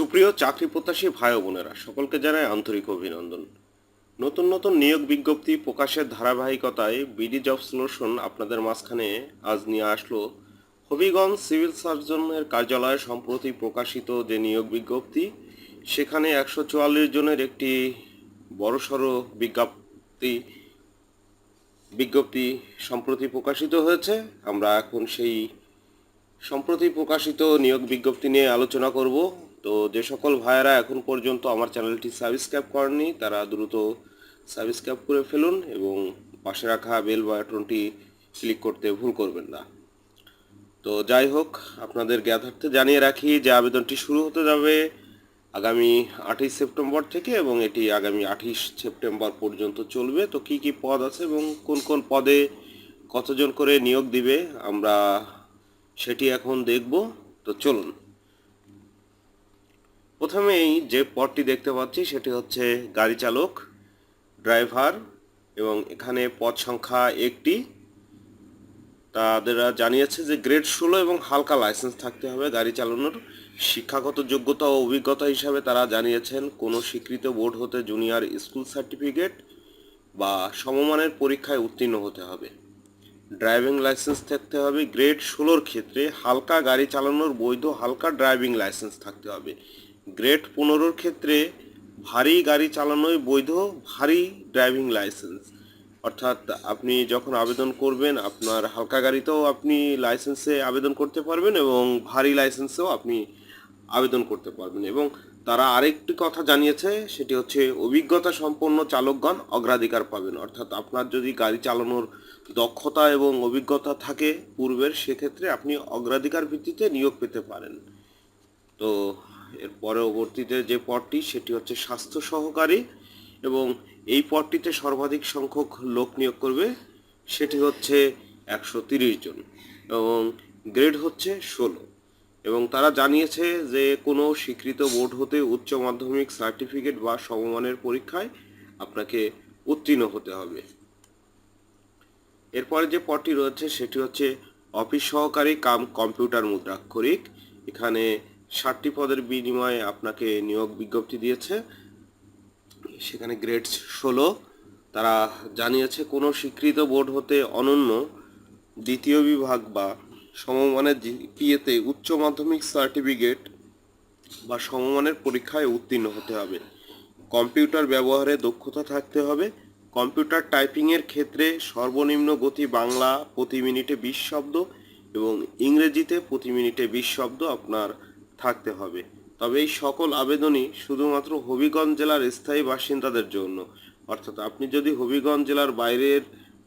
সুপ্রিয় চাকরি প্রত্যাশী ভাই বোনেরা, সকলকে জানায় আন্তরিক অভিনন্দন। নতুন নতুন নিয়োগ বিজ্ঞপ্তি প্রকাশের ধারাবাহিকতায় বিডি জব সলিউশন আপনাদের মাঝখানে আজ নিয়ে আসলো। হবিগঞ্জ সিভিল সার্জনের কার্যালয়ে সম্প্রতি প্রকাশিত যে নিয়োগ বিজ্ঞপ্তি, সেখানে একশো চুয়াল্লিশ জনের একটি বড়সড় বিজ্ঞপ্তি বিজ্ঞপ্তি সম্প্রতি প্রকাশিত হয়েছে। আমরা এখন সেই সম্প্রতি প্রকাশিত নিয়োগ বিজ্ঞপ্তি নিয়ে আলোচনা করব। তো যে সকল ভাইয়েরা এখন পর্যন্ত আমার চ্যানেলটি সাবস্ক্রাইব করেননি, তারা দ্রুত সাবস্ক্রাইব করে ফেলুন এবং পাশে রাখা বেল বাটনটি ক্লিক করতে ভুল করবেন না। তো যাই হোক, আপনাদের জ্ঞাতার্থে জানিয়ে রাখি যে আবেদনটি শুরু হতে যাবে আগামী আঠাশ সেপ্টেম্বর থেকে এবং এটি আগামী আঠাশ সেপ্টেম্বর পর্যন্ত চলবে। তো কি কি পদ আছে এবং কোন কোন পদে কতজন করে নিয়োগ দিবে আমরা সেটি এখন দেখব। তো চলুন। প্রথমেই যে পদটি দেখতে পাচ্ছি সেটি হচ্ছে গাড়ি চালক, ড্রাইভার এবং এখানে পদ সংখ্যা একটি। তাদেরা জানিয়েছে যে গ্রেড ষোলো এবং হালকা লাইসেন্স থাকতে হবে গাড়ি চালানোর। শিক্ষাগত যোগ্যতা ও অভিজ্ঞতা হিসাবে তারা জানিয়েছেন, কোনো স্বীকৃত বোর্ড হতে জুনিয়র স্কুল সার্টিফিকেট বা সমমানের পরীক্ষায় উত্তীর্ণ হতে হবে। ড্রাইভিং লাইসেন্স থাকতে হবে। গ্রেড ষোলোর ক্ষেত্রে হালকা গাড়ি চালানোর বৈধ হালকা ড্রাইভিং লাইসেন্স থাকতে হবে। গ্রেড পনেরোর ক্ষেত্রে ভারী গাড়ি চালানোই বৈধ, ভারী ড্রাইভিং লাইসেন্স। অর্থাৎ আপনি যখন আবেদন করবেন, আপনার হালকা গাড়িতেও আপনি লাইসেন্সে আবেদন করতে পারবেন এবং ভারী লাইসেন্সেও আপনি আবেদন করতে পারবেন। এবং তারা আরেকটি কথা জানিয়েছে, সেটি হচ্ছে অভিজ্ঞতা সম্পন্ন চালকগণ অগ্রাধিকার পাবেন। অর্থাৎ আপনার যদি গাড়ি চালানোর দক্ষতা এবং অভিজ্ঞতা থাকে পূর্বের, সেক্ষেত্রে আপনি অগ্রাধিকার ভিত্তিতে নিয়োগ পেতে পারেন। তো এর পরবর্তীতে যে পদটি, সেটি হচ্ছে স্বাস্থ্য সহকারী এবং এই পদটিতে সর্বাধিক সংখ্যক লোক নিয়োগ করবে, সেটি হচ্ছে একশো জন এবং গ্রেড হচ্ছে ষোলো। এবং তারা জানিয়েছে যে কোনো স্বীকৃত বোর্ড হতে উচ্চ মাধ্যমিক সার্টিফিকেট বা সমমানের পরীক্ষায় আপনাকে উত্তীর্ণ হতে হবে। এরপরে যে পদটি রয়েছে, সেটি হচ্ছে অফিস সহকারী কাম কম্পিউটার মুদ্রাক্ষরিক। এখানে ষাটটি পদের বিনিময়ে আপনাকে নিয়োগ বিজ্ঞপ্তি দিয়েছে। সেখানে গ্রেড ষোলো। তারা জানিয়েছে, কোনো স্বীকৃত বোর্ড হতে অনন্য দ্বিতীয় বিভাগ বা সমমানের জিপিএতে উচ্চ মাধ্যমিক সার্টিফিকেট বা সমমানের পরীক্ষায় উত্তীর্ণ হতে হবে। কম্পিউটার ব্যবহারে দক্ষতা থাকতে হবে। কম্পিউটার টাইপিংয়ের ক্ষেত্রে সর্বনিম্ন গতি বাংলা প্রতি মিনিটে বিশ শব্দ এবং ইংরেজিতে প্রতি মিনিটে বিশ শব্দ আপনার থাকতে হবে। তবে এই সকল আবেদনই শুধুমাত্র হবিগঞ্জ জেলার স্থায়ী বাসিন্দাদের জন্য। অর্থাৎ আপনি যদি হবিগঞ্জ জেলার বাইরের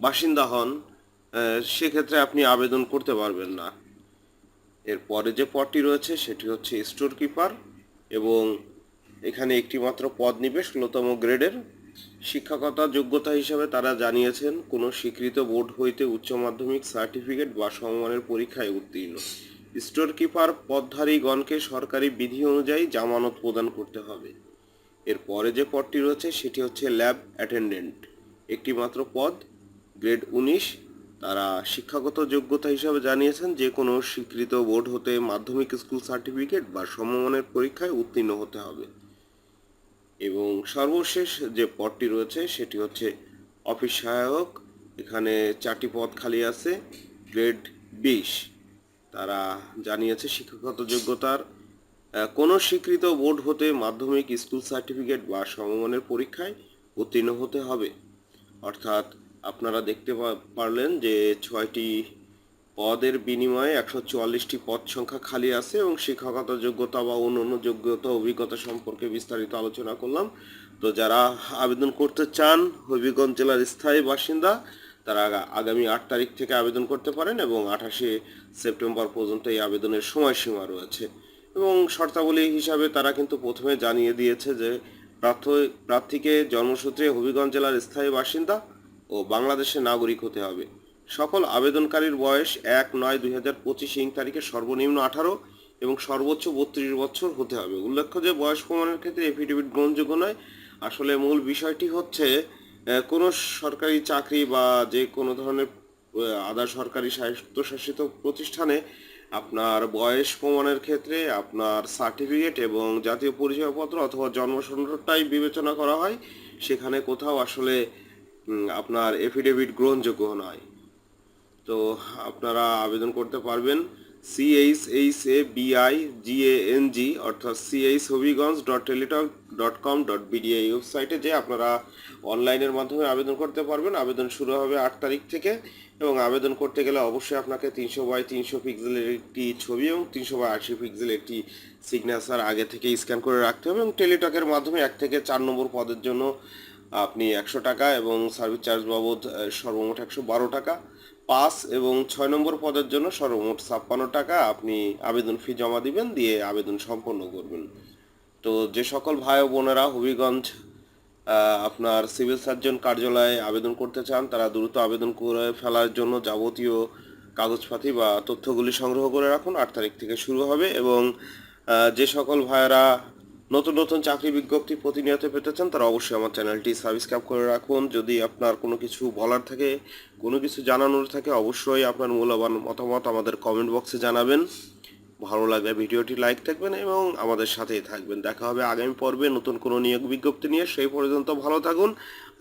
বাসিন্দা হন সেক্ষেত্রে আপনি আবেদন করতে পারবেন না। এরপরে যে পদটি রয়েছে, সেটি হচ্ছে স্টোর কিপার এবং এখানে একটি মাত্র পদ নিবে ষোলোতম গ্রেডের শিক্ষকতা যোগ্যতা হিসাবে তারা জানিয়েছেন, কোনো স্বীকৃত বোর্ড হইতে উচ্চ মাধ্যমিক সার্টিফিকেট বা সমমানের পরীক্ষায় উত্তীর্ণ। স্টোর কিপার পদধারীগণকে সরকারি বিধি অনুযায়ী জামানত প্রদান করতে হবে। এরপরে যে পদটি রয়েছে, সেটি হচ্ছে ল্যাব অ্যাটেন্ডেন্ট। একটি মাত্র পদ, গ্রেড উনিশ। তারা শিক্ষাগত যোগ্যতা হিসাবে জানিয়েছেন, যে কোনো স্বীকৃত বোর্ড হতে মাধ্যমিক স্কুল সার্টিফিকেট বা সমমানের পরীক্ষায় উত্তীর্ণ হতে হবে। এবং সর্বশেষ যে পদটি রয়েছে, সেটি হচ্ছে অফিস সহায়ক। এখানে চারটি পদ খালি আছে, গ্রেড বিশ। তারা জানিয়েছে শিক্ষাগত যোগ্যতার কোনো স্বীকৃত বোর্ড হতে মাধ্যমিক স্কুল সার্টিফিকেট বা সমমানের পরীক্ষায় উত্তীর্ণ হতে হবে। অর্থাৎ আপনারা দেখতে পারলেন যে ছয়টি পদের বিনিময়ে একশো চুয়াল্লিশটি পদ সংখ্যা খালি আছে এবং শিক্ষাগত যোগ্যতা বা অন্যান্য যোগ্যতা অভিজ্ঞতা সম্পর্কে বিস্তারিত আলোচনা করলাম। তো যারা আবেদন করতে চান, হবিগঞ্জ জেলার স্থায়ী বাসিন্দা তারা আগামী আট তারিখ থেকে আবেদন করতে পারেন এবং আঠাশে সেপ্টেম্বর পর্যন্ত এই আবেদনের সময়সীমা রয়েছে। এবং শর্তাবলী হিসাবে তারা কিন্তু প্রথমে জানিয়ে দিয়েছে যে, প্রার্থ- প্রার্থীকে জন্মসূত্রে হবিগঞ্জ জেলার স্থায়ী বাসিন্দা ও বাংলাদেশের নাগরিক হতে হবে। সকল আবেদনকারীর বয়স এক নয় দুই হাজার পঁচিশ ইং তারিখে সর্বনিম্ন আঠারো এবং সর্বোচ্চ বত্রিশ বছর হতে হবে। উল্লেখ্য যে, বয়স প্রমাণের ক্ষেত্রে এফিডেভিট গ্রহণযোগ্য নয়। আসলে মূল বিষয়টি হচ্ছে কোনো সরকারি চাকরি বা যে কোনো ধরনের আধা সরকারি স্বায়ত্তশাসিত প্রতিষ্ঠানে আপনার বয়স প্রমাণের ক্ষেত্রে আপনার সার্টিফিকেট এবং জাতীয় পরিচয়পত্র অথবা জন্মসনদটাই বিবেচনা করা হয়। সেখানে কোথাও আসলে আপনার এফিডেভিট গ্রহণযোগ্য নয়। তো আপনারা আবেদন করতে পারবেন। CH H A BI G A N G অর্থাৎ CH Habiganj dot Teletalk dot com dot BDI ওয়েবসাইটে যে আপনারা অনলাইনের মাধ্যমে আবেদন করতে পারবেন। আবেদন শুরু হবে আট তারিখ থেকে এবং আবেদন করতে গেলে অবশ্যই আপনাকে তিনশো বাই তিনশো পিক্সেলের একটি ছবি এবং তিনশো বাই আশি পিক্সেলের একটি সিগনেচার আগে থেকে স্ক্যান করে রাখতে হবে এবং টেলিটকের মাধ্যমে এক থেকে চার নম্বর পদের জন্য আপনি একশো টাকা এবং সার্ভিস চার্জ বাবদ সর্বমোট একশো বারো টাকা পাঁচ এবং ছয় নম্বর পদের জন্য সর্বমোট ছাপ্পান্ন টাকা আপনি আবেদন ফি জমা দিবেন, দিয়ে আবেদন সম্পন্ন করবেন। তো যে সকল ভাই ও বোনেরা হবিগঞ্জ আপনার সিভিল সার্জন কার্যালয়ে আবেদন করতে চান, তারা দ্রুত আবেদন করে ফেলার জন্য যাবতীয় কাগজপাতি বা তথ্যগুলি সংগ্রহ করে রাখুন। আট তারিখ থেকে শুরু হবে এবং যে সকল ভাইয়েরা নতুন নতুন চাকরি বিজ্ঞপ্তি প্রতিনিয়ত পেতে চান তারা অবশ্যই আমার চ্যানেলটি সাবস্ক্রাইব করে রাখুন। যদি আপনার কোনো কিছু বলার থাকে, কোনো কিছু জানানোর থাকে, অবশ্যই আপনার মূল্যবান মতামত আমাদের কমেন্ট বক্সে জানাবেন। ভালো লাগলে ভিডিওটি লাইক থাকবেন এবং আমাদের সাথেই থাকবেন। দেখা হবে আগামী পর্বে নতুন কোনো নিয়োগ বিজ্ঞপ্তি নিয়ে। সেই পর্যন্ত ভালো থাকুন।